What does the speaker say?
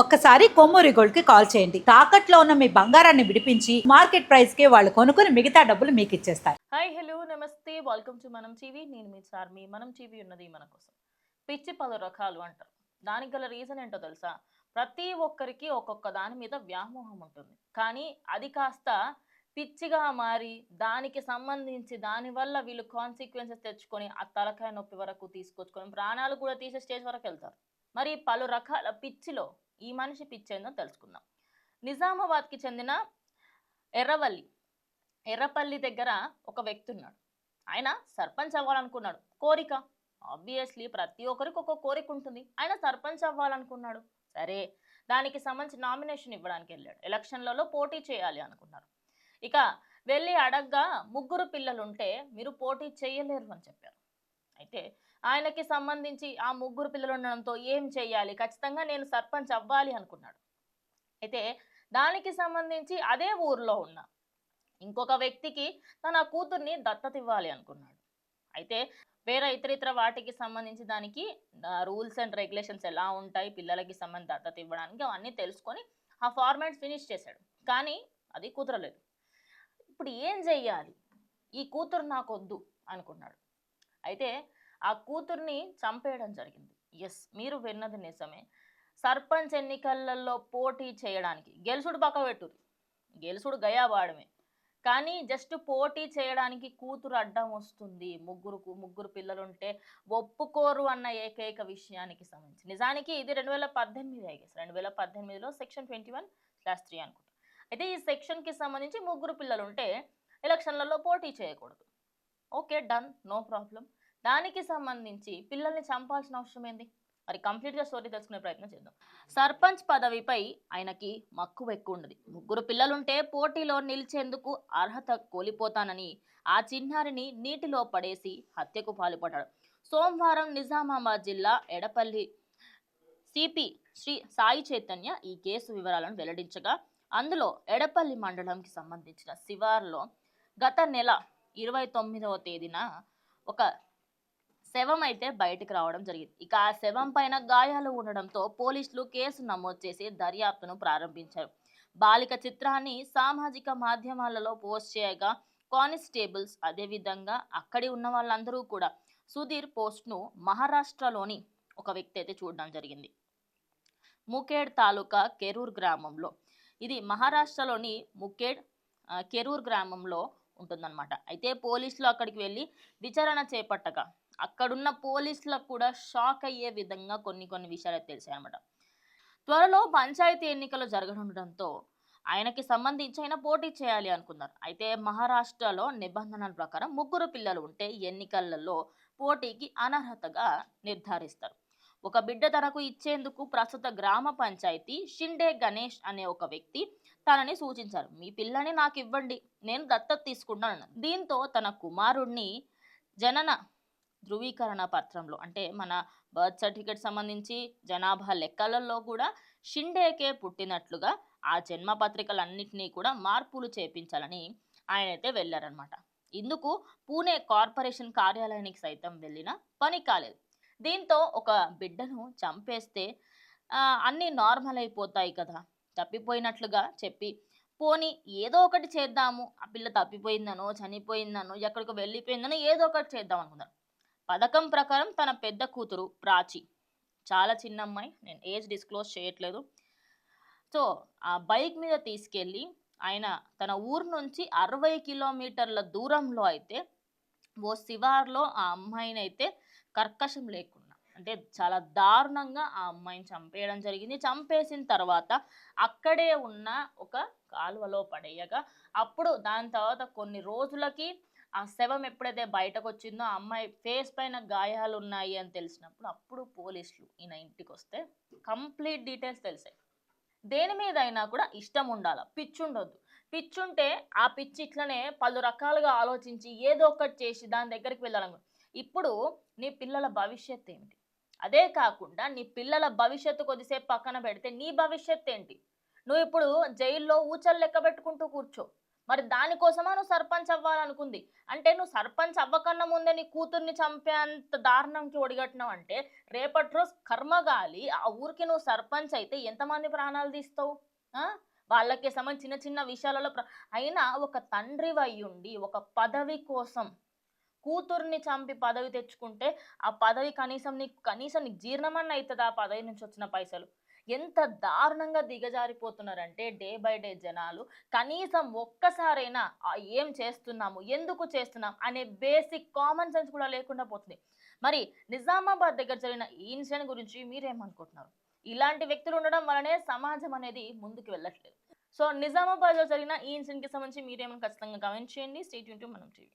ఒక్కసారి కొమ్మూరి గోల్డ్కి కాల్ చేయండి. తాకట్లో ఉన్న మీ బంగారాన్ని విడిపించి మార్కెట్ ప్రైస్కి వాళ్ళు కొనుక్కుని మిగతా డబ్బులు మీకు ఇచ్చేస్తారు. హాయ్ హలో నమస్తే. Welcome to Manam TV. నేను మీ చార్మి. మనం టీవీ ఉన్నది మన కోసం. పిచ్చి పలు రకాలు అంటారు. దానికి గల రీజన్ ఏంటో తెలుసా? ప్రతి ఒక్కరికి ఒక్కొక్క దాని మీద వ్యామోహం ఉంటుంది. కానీ అది కాస్త పిచ్చిగా మారి దానికి సంబంధించి దానివల్ల వీళ్ళు కాన్సిక్వెన్సెస్ తెచ్చుకొని ఆ తలకాయ నొప్పి వరకు తీసుకొచ్చుకొని ప్రాణాలు కూడా తీసే స్టేజ్ వరకు వెళ్తారు. మరి పలు రకాల పిచ్చిలో ఈ మనిషి పిచ్చి ఏందో తెలుసుకుందాం. నిజామాబాద్కి చెందిన ఎర్రవల్లి ఎర్రపల్లి దగ్గర ఒక వ్యక్తి ఉన్నాడు ఆయన సర్పంచ్ అవ్వాలనుకున్నాడు. కోరిక? ఆబ్వియస్లీ ప్రతి ఒక్కరికి ఒక కోరిక ఉంటుంది. ఆయన సర్పంచ్ అవ్వాలనుకున్నాడు. సరే దానికి సంబంధించి నామినేషన్ ఇవ్వడానికి వెళ్ళాడు. ఎలక్షన్లలో పోటీ చేయాలి అనుకున్నారు. ఇక వెళ్ళి అడగ్గా ముగ్గురు పిల్లలు ఉంటే మీరు పోటీ చేయలేరు అని చెప్పారు. అయితే ఆయనకి సంబంధించి ఆ ముగ్గురు పిల్లలు ఉండడంతో ఏం చేయాలి ఖచ్చితంగా నేను సర్పంచ్ అవ్వాలి అనుకున్నాడు. అయితే దానికి సంబంధించి అదే ఊర్లో ఉన్న ఇంకొక వ్యక్తికి తన కూతుర్ని దత్తత ఇవ్వాలి అనుకున్నాడు. అయితే వేరే ఇతర ఇతర వాటికి సంబంధించి దానికి రూల్స్ అండ్ రెగ్యులేషన్స్ ఎలా ఉంటాయి పిల్లలకి సంబంధించి దత్తత ఇవ్వడానికి అవన్నీ తెలుసుకొని ఆ ఫార్మాట్స్ ఫినిష్ చేశాడు. కానీ అది కుదరలేదు. ఇప్పుడు ఏం చెయ్యాలి? ఈ కూతురు నాకు వద్దు అనుకున్నాడు. అయితే ఆ కూతుర్ని చంపేయడం జరిగింది. ఎస్ మీరు విన్నది నిజమే. సర్పంచ్ ఎన్నికలలో పోటీ చేయడానికి గెలుసుడు పక్క పెట్టుర్రి. గెలుసుడు గయాబాడమే కానీ జస్ట్ పోటీ చేయడానికి కూతురు అడ్డం వస్తుంది. ముగ్గురు ముగ్గురు పిల్లలుంటే ఒప్పుకోరు అన్న ఏకైక విషయానికి సంబంధించి. నిజానికి ఇది రెండు వేల పద్దెనిమిది ఐ రెండు వేల పద్దెనిమిదిలో section twenty one class three అనుకుంటా. అయితే ఈ సెక్షన్కి సంబంధించి ముగ్గురు పిల్లలు ఉంటే ఎలక్షన్లలో పోటీ చేయకూడదు. ఓకే డన్ నో ప్రాబ్లం దానికి సంబంధించి పిల్లల్ని చంపాల్సిన అవసరం ఏంది? మరి కంప్లీట్గా స్టోరీ తెలుసుకునే ప్రయత్నం చేద్దాం. సర్పంచ్ పదవిపై ఆయనకి మక్కువ ఎక్కువ ఉన్నది ముగ్గురు పిల్లలుంటే పోటీలో నిలిచేందుకు అర్హత కోల్పోతానని ఆ చిన్నారిని నీటిలో పడేసి హత్యకు పాల్పడ్డాడు. సోమవారం నిజామాబాద్ జిల్లా ఎడపల్లి సిపి శ్రీ సాయి చైతన్య ఈ కేసు వివరాలను వెల్లడించగా అందులో ఎడపల్లి మండలంకి సంబంధించిన శివార్లో గత నెల ఇరవై తొమ్మిదవ తేదీన ఒక శవం అయితే బయటకు రావడం జరిగింది. ఇక ఆ శవం పైన గాయాలు ఉండడంతో పోలీసులు కేసు నమోదు చేసి దర్యాప్తును ప్రారంభించారు. బాలిక చిత్రాన్ని సామాజిక మాధ్యమాలలో పోస్ట్ చేయగా కానిస్టేబుల్స్ అదేవిధంగా అక్కడి ఉన్న వాళ్ళందరూ కూడా సుధీర్ పోస్ట్ను మహారాష్ట్రలోని ఒక వ్యక్తి అయితే చూడడం జరిగింది. ముఖేడ్ తాలూకా కెరూర్ గ్రామంలో. ఇది మహారాష్ట్రలోని ముఖేడ్ కెరూర్ గ్రామంలో ఉంటుందన్నమాట. అయితే పోలీసులు అక్కడికి వెళ్ళి విచారణ చేపట్టగా అక్కడున్న పోలీసులకు కూడా షాక్ అయ్యే విధంగా కొన్ని కొన్ని విషయాలు తెలిసాయన్నమాట. త్వరలో పంచాయతీ ఎన్నికలు జరగనుండటంతో ఆయనకి సంబంధించి ఆయన పోటీ చేయాలి అనుకున్నారు. అయితే మహారాష్ట్రలో నిబంధనల ప్రకారం ముగ్గురు పిల్లలు ఉంటే ఎన్నికలలో పోటీకి అనర్హతగా నిర్ధారిస్తారు. ఒక బిడ్డ తనకు ఇచ్చేందుకు ప్రస్తుత గ్రామ పంచాయతీ షిండే గణేష్ అనే ఒక వ్యక్తి తనని సూచించారు. మీ పిల్లని నాకు ఇవ్వండి నేను దత్తత తీసుకుంటాను దీంతో తన కుమారుణ్ణి జనన ధృవీకరణ పత్రంలో అంటే మన బర్త్ సర్టిఫికేట్ సంబంధించి జనాభా లెక్కలలో కూడా షిండేకే పుట్టినట్లుగా ఆ జన్మ పత్రికలన్నింటినీ కూడా మార్పులు చేపించాలని ఆయన అయితే వెళ్ళారనమాట ఇందుకు పూణే కార్పొరేషన్ కార్యాలయానికి సైతం వెళ్ళిన పని కాలేదు. దీంతో ఒక బిడ్డను చంపేస్తే అన్నీ నార్మల్ అయిపోతాయి కదా. తప్పిపోయినట్లుగా చెప్పి పోనీ ఏదో ఒకటి చేద్దాము. ఆ పిల్ల తప్పిపోయిందనో చనిపోయిందనో ఎక్కడికో వెళ్ళిపోయిందనో ఏదో ఒకటి చేద్దాం అనుకున్నారు. పథకం ప్రకారం తన పెద్ద కూతురు ప్రాచి. చాలా చిన్న అమ్మాయి. నేను ఏజ్ డిస్క్లోజ్ చేయట్లేదు. సో ఆ బైక్ మీద తీసుకెళ్ళి ఆయన తన ఊరు నుంచి అరవై కిలోమీటర్ల దూరంలో అయితే ఓ శివార్లో ఆ అమ్మాయిని అయితే కర్కశం లేకుండా అంటే చాలా దారుణంగా ఆ అమ్మాయిని చంపేయడం జరిగింది. చంపేసిన తర్వాత అక్కడే ఉన్న ఒక కాలువలో పడేయగా అప్పుడు దాని తర్వాత కొన్ని రోజులకి ఆ శవం ఎప్పుడైతే బయటకు వచ్చిందో ఆ అమ్మాయి ఫేస్ పైన గాయాలు ఉన్నాయి అని తెలిసినప్పుడు అప్పుడు పోలీసులు ఈయన ఇంటికి వస్తే కంప్లీట్ డీటెయిల్స్ తెలిసాయి. దేని మీద అయినా కూడా ఇష్టం ఉండాలి పిచ్చి ఉండొద్దు పిచ్చి ఉంటే ఆ పిచ్చి ఇట్లనే పలు రకాలుగా ఆలోచించి ఏదో ఒకటి చేసి దాని దగ్గరికి వెళ్ళాలను ఇప్పుడు నీ పిల్లల భవిష్యత్ ఏమిటి? అదే కాకుండా నీ పిల్లల భవిష్యత్తు కొద్దిసేపు పక్కన పెడితే నీ భవిష్యత్ ఏంటి? నువ్వు ఇప్పుడు జైల్లో ఊచలు లెక్క పెట్టుకుంటూ కూర్చో. మరి దానికోసమా నువ్వు సర్పంచ్ అవ్వాలనుకుంది? అంటే నువ్వు సర్పంచ్ అవ్వకన్నా ముందే నీ కూతుర్ని చంపేంత దారుణంకి ఒడిగట్టినావు అంటే రేపటి రోజు కర్మగాలి ఆ ఊరికి నువ్వు సర్పంచ్ అయితే ఎంతమంది ప్రాణాలు తీస్తావు? వాళ్ళకి సంబంధించిన చిన్న చిన్న విషయాలలో ప్ర- అయినా ఒక తండ్రి ఉండి ఒక పదవి కోసం కూతుర్ని చంపి పదవి తెచ్చుకుంటే ఆ పదవి కనీసం నీకు కనీసం నీకు జీర్ణమన్న అవుతుంది ఆ పదవి నుంచి వచ్చిన పైసలు? ఎంత దారుణంగా దిగజారిపోతున్నారంటే డే బై డే జనాలు. కనీసం ఒక్కసారైనా ఏం చేస్తున్నాము? ఎందుకు చేస్తున్నాం? అనే బేసిక్ కామన్ సెన్స్ కూడా లేకుండా పోతుంది. మరి నిజామాబాద్ దగ్గర జరిగిన ఈ ఇన్సిడెంట్ గురించి మీరేమనుకుంటున్నారు? ఇలాంటి వ్యక్తులు ఉండడం వలనే సమాజం అనేది ముందుకు వెళ్ళట్లేదు. సో నిజామాబాద్లో జరిగిన ఈ ఇన్సిడెంట్కి సంబంధించి మీరేమైనా ఖచ్చితంగా గమనించండి స్టేట్ యూన్ టు మనం టీవీ.